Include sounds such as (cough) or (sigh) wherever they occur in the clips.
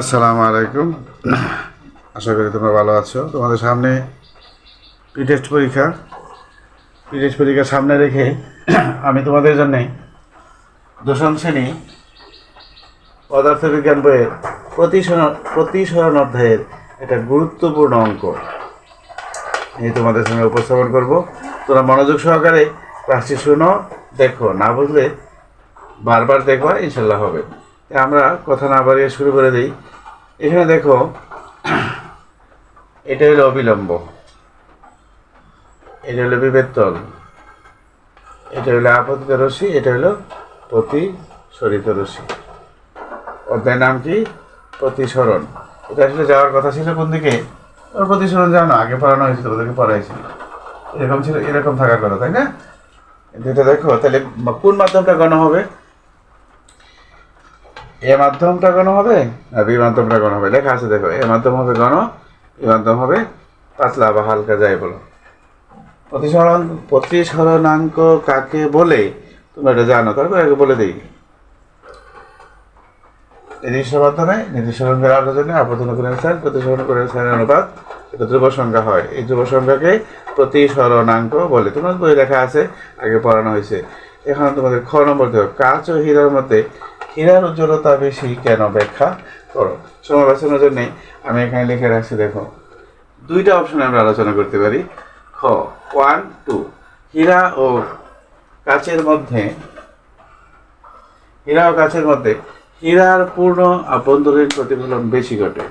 আসসালামু আলাইকুম। আশা করি তোমরা ভালো আছো। তোমাদের সামনে টেস্ট পরীক্ষা। প্রি টেস্ট পরীক্ষা সামনে রেখে আমি তোমাদের জন্য দশম শ্রেণি পদার্থবিজ্ঞান বইয়ের প্রতিসরণ অধ্যায়ের একটা গুরুত্বপূর্ণ অঙ্ক এই তোমাদের সামনে উপস্থাপন করব। তোমরা মনোযোগ সহকারে ক্লাসটি শুনো, দেখো, না বুঝলে বারবার দেখবা, ইনশাল্লাহ হবে। আমরা কথা না বাড়িয়ে শুরু করে দিই। এখানে দেখো, এটা হলো অবিলম্ব। এটা হলো তল এটা হলো আপতিত রশ্মি, এটা হলো প্রতি প্রতিসরিত রশ্মি। অধ্যায়ের নাম কি? প্রতিসরণ। এটা আসলে যাওয়ার কথা ছিল কোন দিকে? ওর প্রতিসরণ জানো, আগে পড়ানো হয়েছিল ওদেরকে পড়াইছিল এরকম ছিল, এরকম থাকার কথা, তাই না? এটা দেখো, তাহলে কোন মাধ্যমটা গণ হবে? এ মাধ্যমটা গণ হবে? না, বি মাধ্যমটা গণ হবে? লেখা আছে, দেখো, এ মাধ্যম হবে গণ বি মাধ্যম হবে পাতলা বা হালকা যাই বলো। প্রতিসরণ প্রতিসরণাঙ্ক কাকে বলে? তোমরা এটা জানো, তারপর আগে বলে দিই। নির্দিষ্ট মাধ্যমে নির্দিষ্ট সংখ্যার আলোচনায় আপতন করে স্যার প্রতিসরণ করে স্যার অনুপাত, এটা ধ্রুব সংখ্যা হয়। এই ধ্রুব সংখ্যাকে প্রতিসরণাঙ্ক বলে। তোমার বই লেখা আছে, আগে পড়ানো হয়েছে। এখন তোমাদের খ নম্বর দেখো, কাঁচ ও হীরার মধ্যে হীরার উজ্জ্বলতা বেশি কেন ব্যাখ্যা করো। সময় বাঁচানোর জন্য আমি এখানে লিখে রাখছি, দেখো। দুইটা অপশনে আমরা আলোচনা করতে পারি। খ ওয়ান টু হীরা ও কাচের মধ্যে, হীরা ও কাচের মধ্যে হীরার পূর্ণ আভ্যন্তরীণ প্রতিফলন বেশি ঘটে,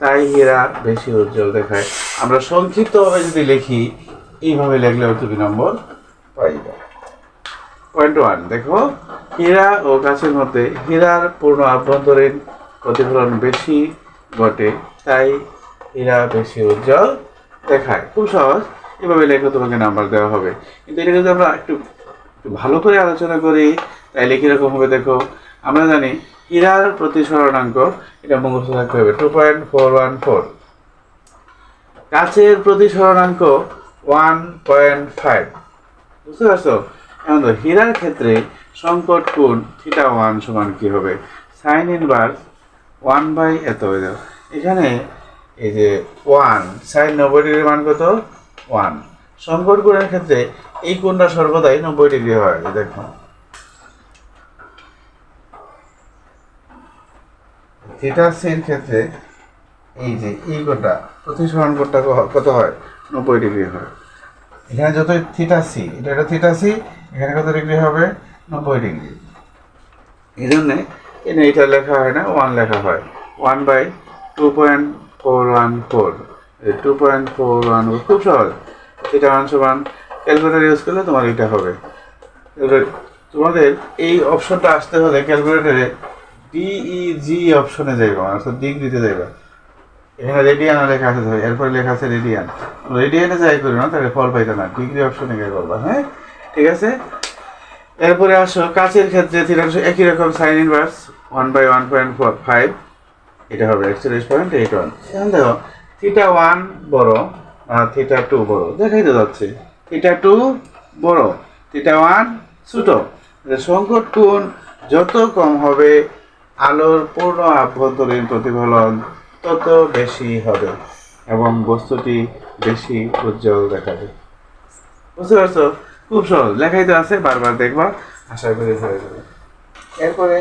তাই হীরা বেশি উজ্জ্বল দেখায়। আমরা সংক্ষিপ্তভাবে যদি লিখি, এইভাবে লিখলেও তুমি নম্বর পাইবে পয়েন্ট ওয়ান দেখো, হীরা ও কাছের মধ্যে হীরার পূর্ণ আভ্যন্তরীণ প্রতিফলন বেশি ঘটে তাই হীরা বেশি উজ্জ্বল দেখায়। খুব সহজ, এভাবে লেখো, তোমাকে নাম্বার দেওয়া হবে। কিন্তু এটা যদি আমরা একটু ভালো করে আলোচনা করি, তাইলে কীরকম হবে দেখো? আমরা জানি হীরার প্রতিসরণাঙ্ক, এটা মুখস্থ থাকতে হবে two point four one four কাছের প্রতিসরণাঙ্ক ওয়ান পয়েন্ট ফাইভ বুঝতে পারছ? এখন হীরার ক্ষেত্রে সংকট কোণ থিটা ওয়ান সমান কি হবে? সাইন ইনভার্স ওয়ান বাই এত হয়ে এখানে এই যে ওয়ান সাইন নব্বই ডিগ্রির মান কত? ওয়ান সংকট কোণের ক্ষেত্রে এই কোণটা সর্বদাই নব্বই ডিগ্রি হয়, এই দেখো। থিটা সির ক্ষেত্রে এই যে এই কোণটা প্রতিসরণ কোণটা কত হয়? নব্বই ডিগ্রি হয়। এখানে যত থিটা সি এটা একটা থিটা সি এখানে কত ডিগ্রি হবে? নব্বই ডিগ্রি এই জন্যে এনে এটা লেখা হয় না ওয়ান লেখা হয়। One by two point four one four two point four one খুব সহজ। থিটা ওয়ান সমান ক্যালকুলেটার ইউজ করলে তোমার এটা হবে। তোমাদের এই অপশনটা আসতে হলে ক্যালকুলেটারে ডিইজি অপশনে যাইবা অর্থাৎ ডিগ্রিতে যাইবা। এখানে রেডিয়ান লেখা আছে, এরপরে লেখা আছে রেডিয়ান রেডিয়ানে যাই করি না, তাহলে ফল পাইতে না। ডিগ্রি অপশনে গিয়ে করবা হ্যাঁ? ঠিক আছে? এরপরে আসো কাছের ক্ষেত্রে থিটা একই রকম sine inverse one by one point five এটা হবে একচল্লিশ পয়েন্ট এইট ওয়ান এখন দেখো থিটা ওয়ান বড়, আর থিটা টু বড়। দেখাই তো যাচ্ছে। থিটা টু বড় থিটা ওয়ান ছোট। সংকট কোণ? যত কম হবে, আলোর পূর্ণ আভ্যন্তরীণ প্রতিফলন তত বেশি হবে, এবং বস্তুটি বেশি উজ্জ্বল দেখাবে। বুঝতে পারছ? খুব সহজ। লেখাই তো আছে, বারবার দেখবা। আশা করি হয়ে যাবে। এরপরে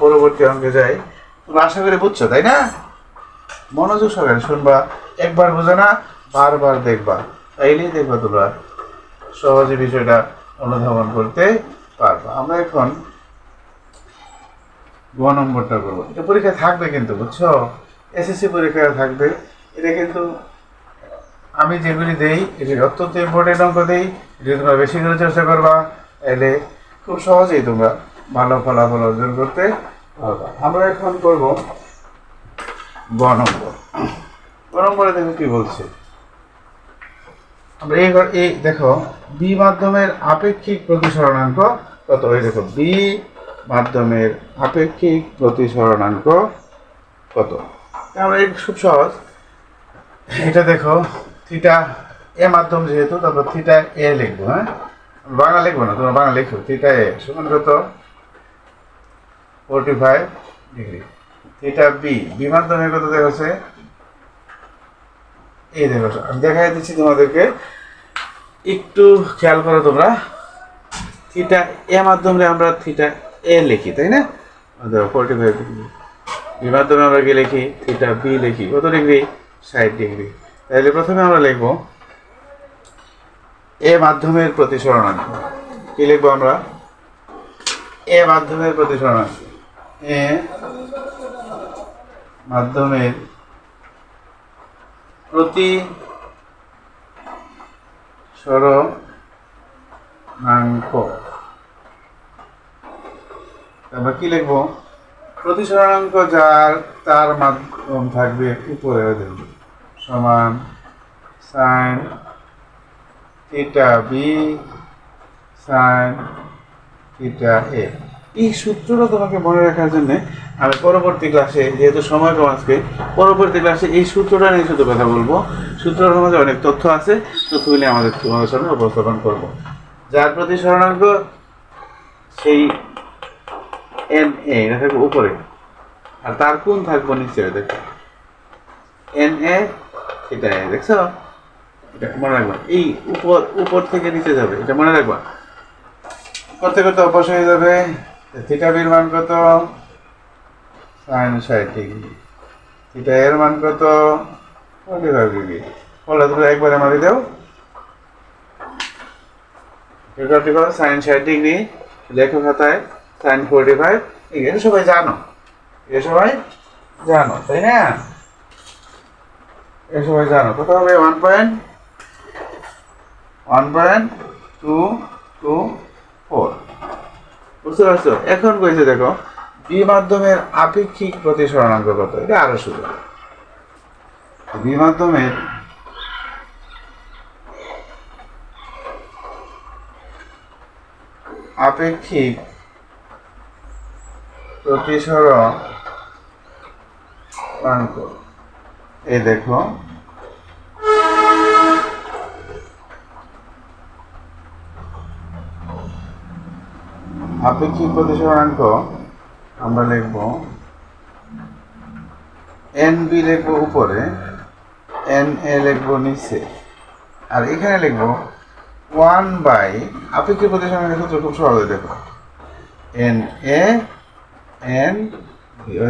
পরবর্তী অঙ্কে যাই। তোমরা আশা করি বুঝছ, তাই না? মনোযোগ সহকারে শুনবা। একবার বোঝো না, বারবার দেখবা। তাইলেই দেখবা তোমরা সহজে বিষয়টা অনুধাবন করতে পারবা। আমরা এখন গ নম্বরটা করব। এটা পরীক্ষা থাকবে কিন্তু, বুঝছ? এসএসসি পরীক্ষা থাকবে। এটা কিন্তু আমি যেগুলি দেই এটি অত্যন্ত ইম্পর্টেন্ট অঙ্ক দেই যদি তোমরা বেশি করে চর্চা করবা, এলে খুব সহজেই তোমরা ভালো ফলাফল অর্জন করতে পারবা। আমরা এখন করব গ নম্বর। গ নম্বরে দেখো কি বলছে। আমরা এই এই দেখো বি মাধ্যমের আপেক্ষিক প্রতিসরণাঙ্ক কত? এই দেখো বি মাধ্যমের আপেক্ষিক প্রতিসরণাঙ্ক কত? আমরা এই খুব সহজ। এটা দেখো থিটা এ মাধ্যম যেহেতু, তারপর থিটা এ লিখব হ্যাঁ? বাংলা লিখব না, তোমরা বাংলা লিখো থিটা এ সমান কত forty five degree theta B B মাধ্যমে কত দেখাচ্ছে? এই দেখো আমি দেখাই দিচ্ছি তোমাদেরকে। একটু খেয়াল করো তোমরা। থিটা এ মাধ্যমে আমরা থিটা এ লিখি, তাই না? দেখো ফোরটি ফাইভ ডিগ্রি বি মাধ্যমে আমরা কি লিখি? থিটা বি লিখি। কত ডিগ্রি ষাট ডিগ্রি তাহলে প্রথমে আমরা লিখব এ মাধ্যমের প্রতিসরণাঙ্ক কি লিখব আমরা? এ মাধ্যমের প্রতিসরণাঙ্ক এ মাধ্যমের প্রতি সরণাঙ্ক তারপর কি লিখব? প্রতিসরণাঙ্ক যার, তার মাধ্যম থাকবে উপরে। সমান sine theta B sine theta A এই সূত্রটা তোমাকে মনে রাখার জন্য আমি পরবর্তী ক্লাসে যেহেতু সময় কম আজকে, পরবর্তী ক্লাসে এই সূত্রটা নিয়ে শুধু কথা বলব। সূত্রটার মধ্যে অনেক তথ্য আছে তথ্যগুলি আমাদের তোমাদের সামনে উপস্থাপন করব। যার প্রতি স্মরণাঙ্ক সেই এন এ এটা থাকবে উপরে। আর তার কোন থাকব নিচে, দেখো। এন এ সেটা এ দেখছ? এটা মনে রাখবা। এই উপর উপর থেকে নিচে যাবে, এটা মনে রাখবা। করতে করতে অভ্যাস হয়ে যাবে। থিটা বির মান কত? সাইন ষাট ডিগ্রি। থিটা এর মান কত? ফর্টি ফাইভ ডিগ্রি বলে, তুমি একবারে মারি দাও। রেকর্ডটি করো সাইন ষাট ডিগ্রি। লেখো খাতায়, সাইন ফোরটি ফাইভ। এটা সবাই জানো। এটা সবাই জানো, তাই না? এটা সবাই জানো। কত হবে? One point one point two two four বুঝতে পারছ? এখন কইছে, দেখো বি মাধ্যমের আপেক্ষিক প্রতিসরণাঙ্ক কত? এটা আরও সুযোগ বি মাধ্যমের আপেক্ষিক প্রতিসরণাঙ্ক এই দেখো। আপেক্ষিক প্রতিসরণাঙ্ক আমরা লিখব এন বি লিখব উপরে এন এ লিখব নিচে। আর এখানে লিখব, ওয়ান বাই আপেক্ষিক প্রতিসরণাঙ্কের সূত্র খুব সহজে দেখো। এন এ এন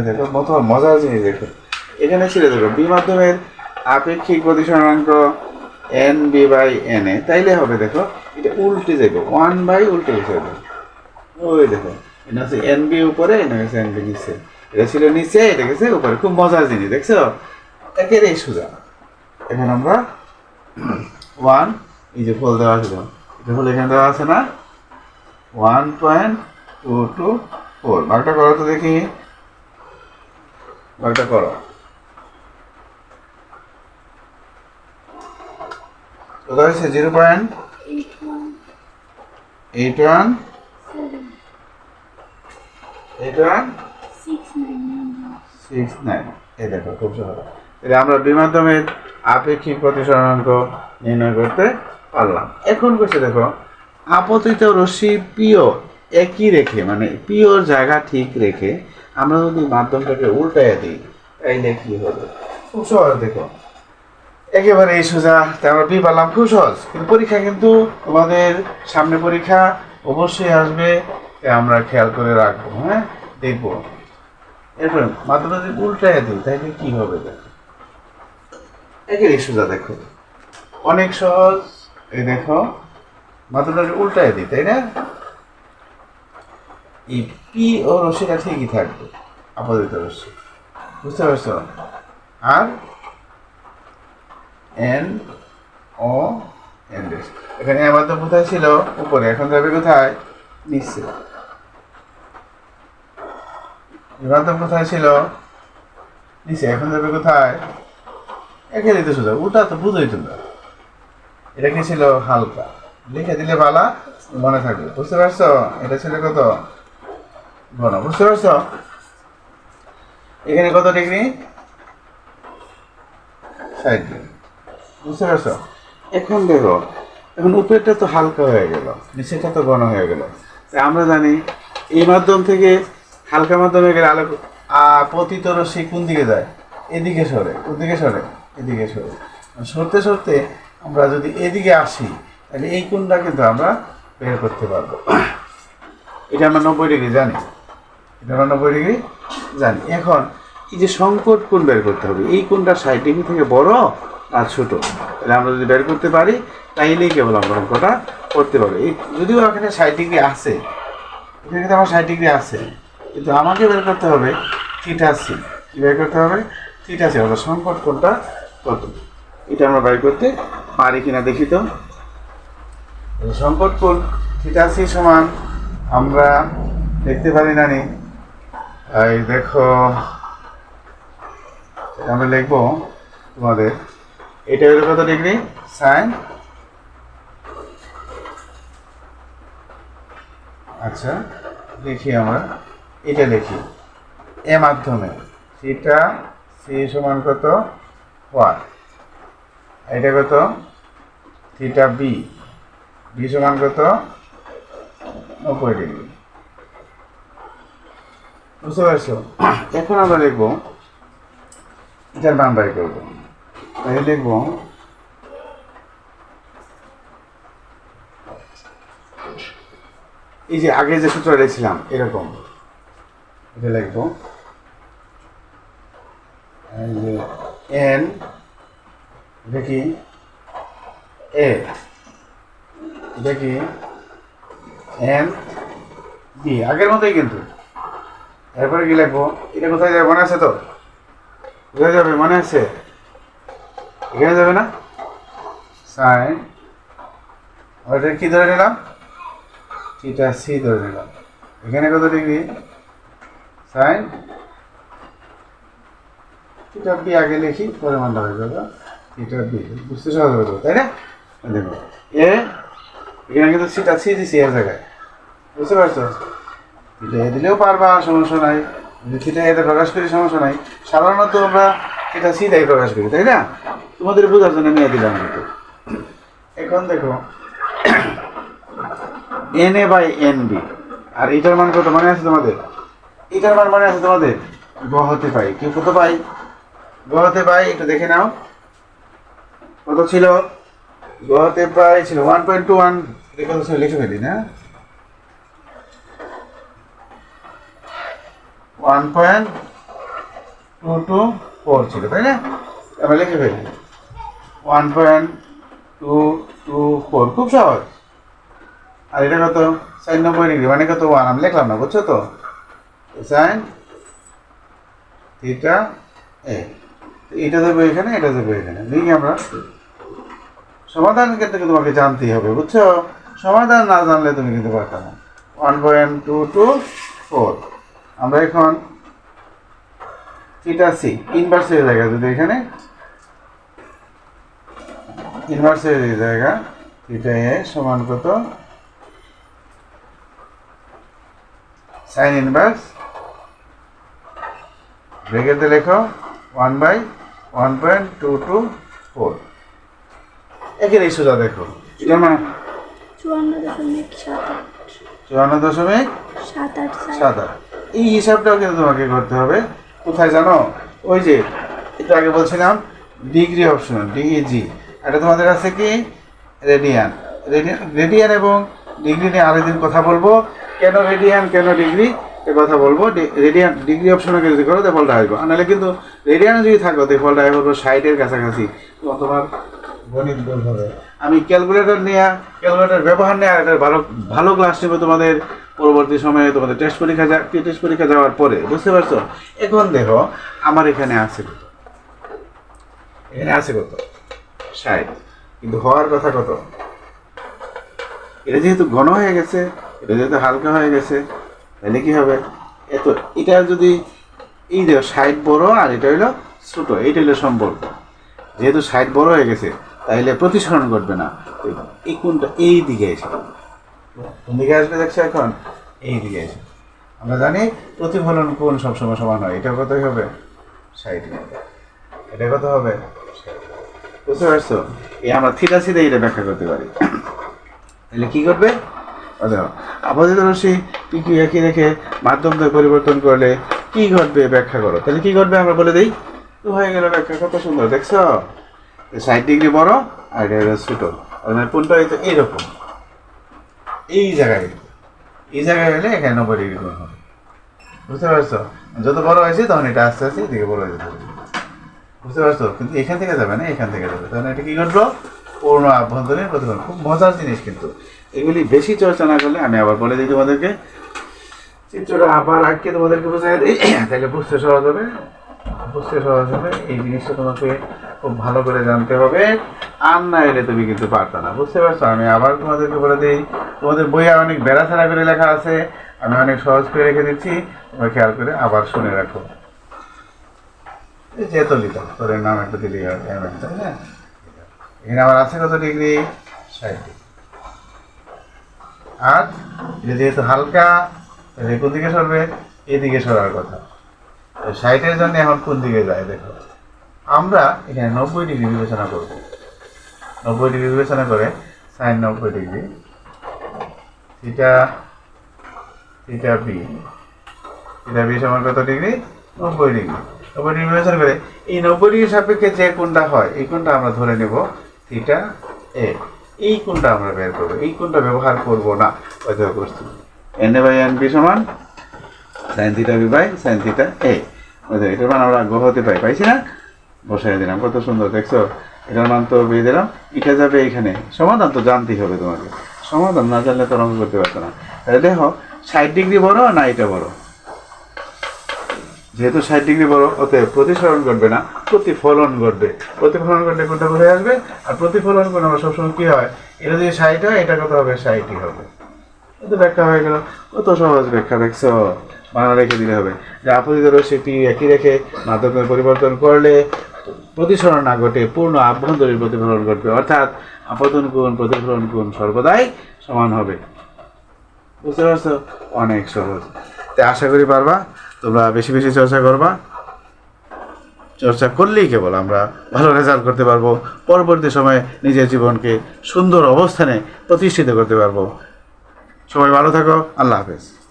দেখো মতো মজার জিনিস দেখো। এখানে ছিল দেখো বি মাধ্যমের আপেক্ষিক প্রতিসরণাঙ্ক N B by N A তাইলে হবে, দেখো, এটা উল্টে যাবে ওয়ান বাই উল্টে যাবে ওই দেখো, এটা হচ্ছে এনবি উপরে, এটা গেছে এন বি নিচে। এটা ছিল নিচে, এটা গেছে উপরে। খুব মজার জিনিস, দেখছ? একেবারেই সোজা। এখন আমরা ওয়ান এই যে ফল দেওয়া দেখো। এটা ফল এখানে দেওয়া আছে না? One point two two four ভাগটা করো তো দেখি। ভাগটা করো। কত হয়েছে? Zero point? Eight one eight one six nine এই দেখো, খুব সহজ। তাহলে আমরা দুই মাধ্যমের আপেক্ষিক প্রতিসরণাঙ্ক নির্ণয় করতে পারলাম। এখন বসে দেখো, আপতিত রশ্মি পিও একই রেখে মানে পিওর জায়গা ঠিক রেখে, আমরা যদি মাধ্যমটাকে উল্টায় দিই, তাইলে কি হবে? খুব সহজ দেখো। একেবারে এই সোজা, তাই আমরা বি পারলাম, খুব সহজ। কিন্তু পরীক্ষা কিন্তু তোমাদের সামনে পরীক্ষা অবশ্যই আসবে আমরা খেয়াল করে রাখব হ্যাঁ? দেখব। এরপরে মাত্রা যদি উল্টায় দিই, তাহলে কি হবে দেখো? একেবারে সোজা দেখো। অনেক সহজ। এই দেখো মাত্রাটা উল্টায় দিই, তাই না? এই পি ও রশ্মিটা ঠিকই থাকবে, আপাতত রশ্মি। বুঝতে পারছ? আর এন ও এন ডেস এখানে আমাদের কোথায় ছিল? উপরে। এখন যাবে কোথায়? নিচে। এবার কোথায় ছিল? নিচে। এখন যাবে কোথায়? একে দিতে সোজা। ওটা তো বুঝোই তোমরা। এটা কি ছিল? হালকা। লিখে দিলে বালা, মনে থাকবে। বুঝতে পারছ? এটা ছিল কত? ঘন। বুঝতে পারছ? এখানে কত ডিগ্রি? ষাট ডিগ্রি। বুঝতে পারছ? এখন দেখো, এখন উপরেরটা তো হালকা হয়ে গেল, নিচেরটা তো ঘন হয়ে গেল। আমরা জানি, এই মাধ্যম থেকে হালকা মাধ্যমে গেলে আলো পতিত রশ্মি কোন দিকে যায়? এদিকে সরে, ওদিকে সরে, এদিকে সরে। সরতে সরতে আমরা যদি এদিকে আসি, তাহলে এই কোণটা কিন্তু আমরা বের করতে পারব। এটা আমরা নব্বই ডিগ্রি জানি। এটা আমরা নব্বই ডিগ্রি জানি। এখন এই যে সংকট কোণ বের করতে হবে, এই কোণটা ষাট ডিগ্রি থেকে বড় আর ছোট। তাহলে আমরা যদি বের করতে পারি, তাইলেই কেবল আমরা অঙ্কটা করতে পারব। এই যদিও এখানে ষাট ডিগ্রি আছে, এখানে কিন্তু আমার ষাট ডিগ্রি আছে, কিন্তু আমাকে বের করতে হবে থিটা সি। কি বের করতে হবে? থিটা সি, অর্থাৎ সংকট কোনটা? কত? এটা আমরা বের করতে পারি কিনা দেখি তো। সংকট কোণ থিটা সি সমান আমরা দেখতে পারি না নি। এই দেখো আমরা লিখব তোমাদের এটা হলো কত ডিগ্রি? সাইন। আচ্ছা লিখি আমরা। এটা লিখি এ মাধ্যমে। থিটা সি সমান কত? ওয়ান এটা কত? Theta B. বি সমান কত? নব্বই ডিগ্রি। বুঝতে পারছ? এখন আমরা লিখব এটার মান করব। তাই লিখব এই যে আগে যে সূত্র লিখছিলাম এরকম। এটা লিখব। এই এন কি? এ কি? এন বি আগের মতোই কিন্তু। এরপরে কি লিখব? এটা কোথায় যাবে মনে আছে তো? কোথায় যাবে? মনে আছে? এখানে যাবে না? সাইন ওটা কি ধরে নিলাম? থিটা সি ধরে নিলাম। এখানে কত ডিগ্রি? সাইন থিটা বি আগে লিখি পরে মানটা হয়ে যাবে থিটা বি বুঝতে সহজ হবে তো, তাই না? দেখো। এ এখানে কিন্তু সিটা সি দিছি এর জায়গায়। বুঝতে পারছ? থিটা এ দিলেও পারবা সমস্যা নাই। যদি থিটা এতে প্রকাশ করি সমস্যা নাই। সাধারণত আমরা থিটা সি তাই প্রকাশ করি তাই না? তোমাদের বোঝার জন্য নিয়ে দিলাম এখন দেখো N A by N B আর এটার মান কত? মনে আছে তোমাদের? এটার মান মনে আছে তোমাদের? গ হতে পাই। কি কত পাই? গ হতে পাই, একটু দেখে নাও। কত ছিল? গ হতে পাই ছিল ওয়ান পয়েন্ট টু ওয়ান কত ছিল? লিখে ফেলি, না? One point two two four ছিল, তাই না? আমরা লিখে ফেলি। One point two two four খুব সহজ। আর এটা কত? সাইন নব্বই ডিগ্রি মানে কত? ওয়ান আমি লিখলাম না, বুঝছ তো? সাইন থিটা এ এটা দেবো এখানে, এটা দেবো এখানে। লিখি আমরা। সমাধান কিন্তু তোমাকে জানতেই হবে, বুঝছ? সমাধান না জানলে তুমি কিন্তু পারতা না। One point two two four আমরা এখন থিটা সি ইনভার্সের জায়গা যদি এখানে। ইনভার্সের জায়গা থিটা এ সমান কত? সাইন ইনভার্স ব্রেকেটে লেখো one by one point two two four একের এই সোজা দেখো। মানে? চুয়ান্ন দশমিক সাত আট। এই হিসাবটাও কিন্তু তোমাকে করতে হবে। কোথায় জানো? ওই যে একটু আগে বলছিলাম ডিগ্রি অপশন ডিইজি এটা তোমাদের আছে কি? রেডিয়ান। রেডিয়ান এবং ডিগ্রি নিয়ে আরেকদিন কথা বলব। কেন রেডিয়ান, কেন ডিগ্রি? এ কথা বলব। রেডিয়ান ডিগ্রি অপশনে যদি করো, তো ফলটা নাহলে কিন্তু রেডিয়ান যদি থাকো, তো ফলটা আসব ষাটের কাছাকাছি। তোমার গণিত ভুল হবে। আমি ক্যালকুলেটর নিয়ে ক্যালকুলেটর ব্যবহার আর একটা ভালো ভালো ক্লাস নেব তোমাদের পরবর্তী সময়ে। তোমাদের টেস্ট পরীক্ষা যা টেস্ট পরীক্ষা যাওয়ার পরে, বুঝতে পারছ? এখন দেখো, আমার এখানে আছে এখানে আছে কত? ষাট। কিন্তু হওয়ার কথা কত? এটা যেহেতু ঘন হয়ে গেছে, এটা যেহেতু হালকা হয়ে গেছে, তাহলে কি হবে? এত, এটা যদি, এই দেখো ষাট বড় আর এটা হইল ছোট, এইটা হইল সম্পর্ক যেহেতু ষাট বড় হয়ে গেছে, তাইলে প্রতিসরণ ঘটবে না। এই কোনটা এই দিকে এসে কোন দিকে আসবে দেখছ এখন? এই দিকে এসে আমরা জানি প্রতিফলন কোন সবসময় সমান হয়। এটা কতই হবে? ষাট এটা কত হবে? 60 বুঝতে পারছ এই আমরা থিটা সিধে এটা ব্যাখ্যা করতে পারি। তাহলে কি করবে? আপাতত রশ্মি পিকিউ একই রেখে মাধ্যম পরিবর্তন করলে কি ঘটবে ব্যাখ্যা করো। তাহলে কি ঘটবে আমরা বলে দিই? তো হয়ে গেল ব্যাখ্যা, কত সুন্দর, দেখছ? ষাট ডিগ্রি বড়, আর এটা হলো ছোটো। মানে কোনটা হয়তো এইরকম। এই জায়গায় এই জায়গায় হলে এখানে নব্বই ডিগ্রি হবে। বুঝতে পারছ? যত বড় হয়েছে তখন এটা আস্তে আস্তে এদিকে বড় হয়ে যাবে বুঝতে পারছ? কিন্তু এখান থেকে যাবে না, এখান থেকে যাবে। তাহলে এটা কি ঘটলো? পূর্ণ আভ্যন্তরীণ প্রতিফলন। খুব মজার জিনিস কিন্তু। এগুলি বেশি চর্চা না করলে আমি আবার বলে দিই তোমাদেরকে। চিত্রটা আবার আঁকিয়ে তোমাদেরকে বোঝাই দিই। (coughs) তাহলে বুঝতে সহজ হবে। বুঝতে সহজ হবে। এই জিনিসটা তোমাকে খুব ভালো করে জানতে হবে। আর না এলে তুমি কিন্তু পারতো না। বুঝতে পারছ? আমি আবার তোমাদেরকে বলে দিই। তোমাদের বইয়ে অনেক বেড়া ছাড়া করে লেখা আছে। আমি অনেক সহজ করে রেখে দিচ্ছি। তোমরা খেয়াল করে আবার শুনে রাখো। যে তলিতা তোর নাম একটা দিলি এম এম, তাই না? এখানে আমার আছে কত ডিগ্রি? ষাট। আর যেহেতু হালকা তাহলে কোন দিকে সরবে? এদিকে সরার কথা। তো ষাটের জন্য এখন কোন দিকে যায় দেখো। আমরা এখানে নব্বই ডিগ্রি বিবেচনা করব। নব্বই ডিগ্রি বিবেচনা করে সাইন নব্বই degree theta theta B. Theta B সমান কত ডিগ্রি? নব্বই ডিগ্রি। ডিগ্রি বিবেচনা করে এই নব্বই সাপেক্ষে যে কোনটা হয়, এই কোনটা আমরা ধরে নেব থিটা এ এই কোনটা আমরা বের করব, এই কোনটা ব্যবহার করব না অধ্যয় করছি N A by N B সমান sine theta B by sine theta A এটার মান আমরা গহতে পাই, পাইছি না? বসাই দিলাম, কত সুন্দর, দেখছ? এটার মান তো দিয়ে দিলাম, এটা যাবে এখানে। সমাধান তো জানতেই হবে তোমাকে। সমাধান না জানলে তো অঙ্ক করতে পারতো না। দেখো, ষাট ডিগ্রি বড় না এটা বড়? যেহেতু ষাট ডিগ্রি বড় অতএব প্রতিসরণ ঘটবে না, প্রতিফলন ঘটবে। প্রতিফলন ঘটলে কোনটা কোথায় আসবে? আর প্রতিফলন কোন আমরা সবসময় কি হয়? এটা যদি ষাট হয়, এটা কত হবে? ষাটই হবে। এত ব্যাখ্যা হয়ে গেল। কত সহজ ব্যাখ্যা, দেখছ? বাংলা রেখে দিলে হবে। যে আপতিত রশ্মিটি একই রেখে মাধ্যমে পরিবর্তন করলে প্রতিসরণ না ঘটে, পূর্ণ আভ্যন্তরীণ প্রতিফলন ঘটবে। অর্থাৎ আপতন কোণ, প্রতিফলন কোণ সর্বদাই সমান হবে। বুঝতে পারছ? অনেক সহজ। তাই আশা করি পারবা। তোমরা বেশি বেশি চর্চা করবা। চর্চা করলেই কেবল আমরা ভালো রেজাল্ট করতে পারব। পরবর্তী সময়ে নিজের জীবনকে সুন্দর অবস্থানে প্রতিষ্ঠিত করতে পারব। সবাই ভালো থাকো। আল্লাহ হাফেজ।